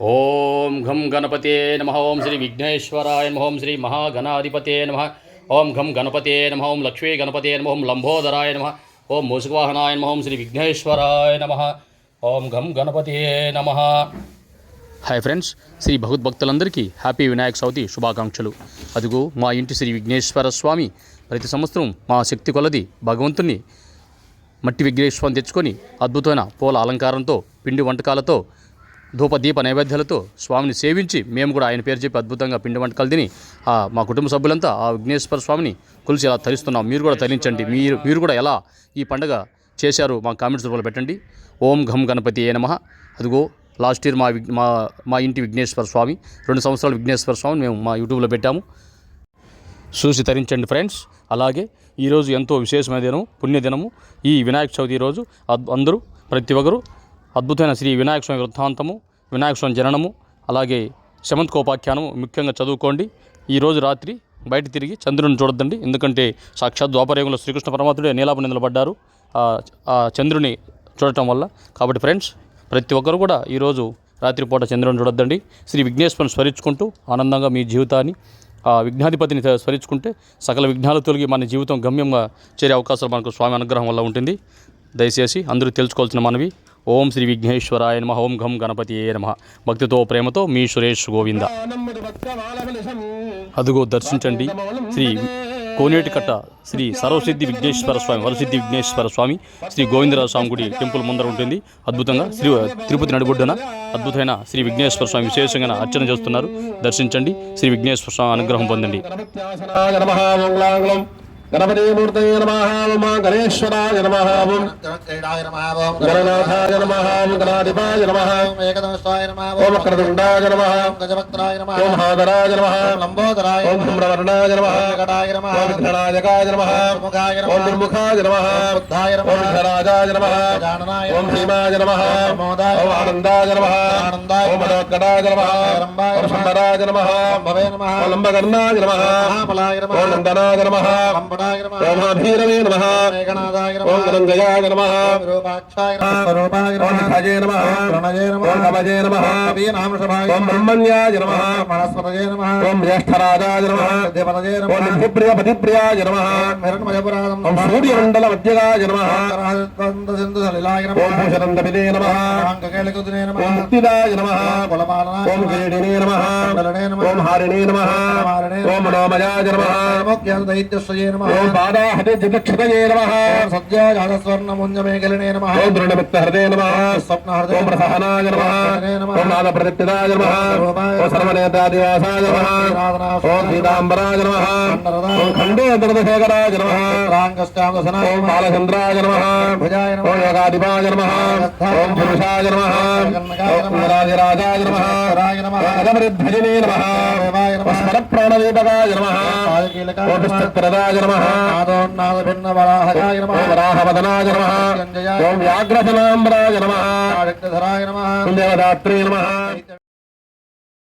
ఓం ఘం గణపతే నమ ఓం శ్రీ విఘ్నేశ్వరాయ నమ ఓం శ్రీ మహాగణాధిపతే నమ ఓం ఘం గణపతే నమ ఓం లక్ష్మీ గణపతే నమ ఓం లంబోదరాయ నమ ఓం మూసుకవాహనాయ నమ ఓం శ్రీ విఘ్నేశ్వరాయ నమ ఓం ఘం గణపతే నమ. హాయ్ ఫ్రెండ్స్ శ్రీ భగవద్భక్తులందరికీ హ్యాపీ వినాయక చవితి శుభాకాంక్షలు. అదిగో మా ఇంటి శ్రీ విఘ్నేశ్వర స్వామి ప్రతి సంవత్సరం మా శక్తి కొలది భగవంతుని మట్టి విఘ్నేశ్వరం తెచ్చుకొని అద్భుతమైన పూల అలంకారంతో పిండి వంటకాలతో ధూప దీప నైవేద్యాలతో స్వామిని సేవించి మేము కూడా ఆయన పేరు చెప్పి అద్భుతంగా పిండి వంటకాలు తిని ఆ మా కుటుంబ సభ్యులంతా ఆ విఘ్నేశ్వర స్వామిని కొలిసి ఇలా తరిస్తున్నాం. మీరు కూడా తరించండి. మీరు మీరు కూడా ఎలా ఈ పండుగ చేశారు మా కామెంట్స్ రూపంలో పెట్టండి. ఓం ఘం గణపతి ఏ నమ. అదిగో లాస్ట్ ఇయర్ మా విఘ్- మా మా ఇంటి విఘ్నేశ్వర స్వామి రెండు సంవత్సరాలు విఘ్నేశ్వర స్వామిని మేము మా యూట్యూబ్లో పెట్టాము. చూసి తరించండి ఫ్రెండ్స్. అలాగే ఈరోజు ఎంతో విశేషమైన దినం పుణ్యదినము. ఈ వినాయక చవితి రోజు అద్- అందరూ ప్రతి ఒక్కరు అద్భుతమైన శ్రీ వినాయక స్వామి వృత్తాంతము వినాయక స్వామి జననము అలాగే శమంతకోపాఖ్యానము ముఖ్యంగా చదువుకోండి. ఈరోజు రాత్రి బయట తిరిగి చంద్రుని చూడొద్దండి. ఎందుకంటే సాక్షాత్ ద్వాపరయుగంలో శ్రీకృష్ణ పరమాత్ముడే నీలాపు నిలబడ్డారు ఆ- ఆ చంద్రుని చూడటం వల్ల. కాబట్టి ఫ్రెండ్స్ ప్రతి ఒక్కరు కూడా ఈరోజు రాత్రిపూట చంద్రుని చూడొద్దండి. శ్రీ విఘ్నేశ్వరుని స్మరించుకుంటూ ఆనందంగా మీ జీవితాన్ని ఆ విఘ్నాధిపతిని స్మరించుకుంటే సకల విఘ్నాలు తొలగి మన జీవితం గమ్యంగా చేరే అవకాశాలు మనకు స్వామి అనుగ్రహం వల్ల ఉంటుంది. దయచేసి అందరూ తెలుసుకోవాల్సిన మనవి ఓం శ్రీ విఘ్నేశ్వరాయ నమ ఓం ఘం గణపతి నమ. భక్తితో ప్రేమతో మీ సురేష్ గోవింద. అదుగో దర్శించండి శ్రీ కోనేటికట్ట శ్రీ సర్వసిద్ధి విఘ్నేశ్వర స్వామి వరసిద్ధి విఘ్నేశ్వర స్వామి శ్రీ గోవిందరాజ స్వామి గుడి టెంపుల్ ముందర ఉంటుంది. అద్భుతంగా శ్రీ తిరుపతి నడిబొడ్డున అద్భుతమైన శ్రీ విఘ్నేశ్వర స్వామి విశేషంగా అర్చన చేస్తున్నారు. దర్శించండి. శ్రీ విఘ్నేశ్వర స్వామి అనుగ్రహం పొందండి. గణపతిమూర్తయ నమ ఓం గణేశ్వరాయ నమ ఓం క్రీడాయ నమః ఓం గణనాథాయ నమ ఓం గణాధిపాయ నమ ఏకదంష్టాయ నమః ఓం వక్రతుండాయ నమ గజభక్తాయ నమః ఓం హాదరాయ నమ లంబోదరాయ ఓం ధూమ్రవర్ణాయ నమ వెంకటాయ నమః ఓం విఘ్ననాయకాయ నమ ఓం నమః దుర్ముఖాయ నమ బుద్ధాయ ఓం నమః విఘ్నరాజాయ నమ గజాననాయ ఓం భీమాయ నమ ప్రమోదాయ ఓం ఆనందాయ నమ ఆనందాయ ఓం మదోత్కటాయ నమ రంభాయ ఓం నమః సుందరాయ నమ భవే నమః ఓం లంబకర్ణాయ నమ మహాబలాయ నమః ఓం నందనాయ నమ లంబడాయ నమః. ఓం అభీరవే నమ. ఓం గణంజయాయ నమ. ఓం కవజే నమ. ఓం బ్రహ్మణ్యాయ నమ. ఓం జ్యేష్ఠరాజాయ నమ. ఓం నమః. నిధిప్రియ పతిప్రియాయ నమ. ఓం సూర్యమండల మధ్యగాయ నమ. ఓం నమః. భూషణందపిదే నమ. ఓం ముక్తిదాయ నమ. ఓం కిరీటినే నమ. ఓం హారిణే నమ. ఓం మనోమయాయ నమ. మోక్యాన్ దైత్యశ్రయే నమః. జితక్షతయే నమ. సత్యాజాతస్వర్ణముంజమేఖలినే నమః. ఓం దృఢమిత్తహృదే నమ. స్వప్నహృదయ ఓం ప్రసహనాయ నమ. ఓం నాదప్రతిప్రదాయ నమ. ఓం సర్వనేతాదివాసాయ నమ. ఓం పీతాంబరాయ నమ. ఓం ఖండేంద్రశేఖరాయ నమ. రాంగష్టాంగసనాయ ఓం బాలచంద్రాయ నమ. ఓం యోగాధిపాయ నమ. ఓం పురుషాయ నమ. ఓం రాజరాజాయ నమ. నమః. అగమరిధ్వజనే నమ. ఓం పుస్తప్రదాయ నమ. వరాహవదనాయ నమ. ఓం వ్యాఘ్రసనాంబరాయ నమ. దేవదాత్రే నమ.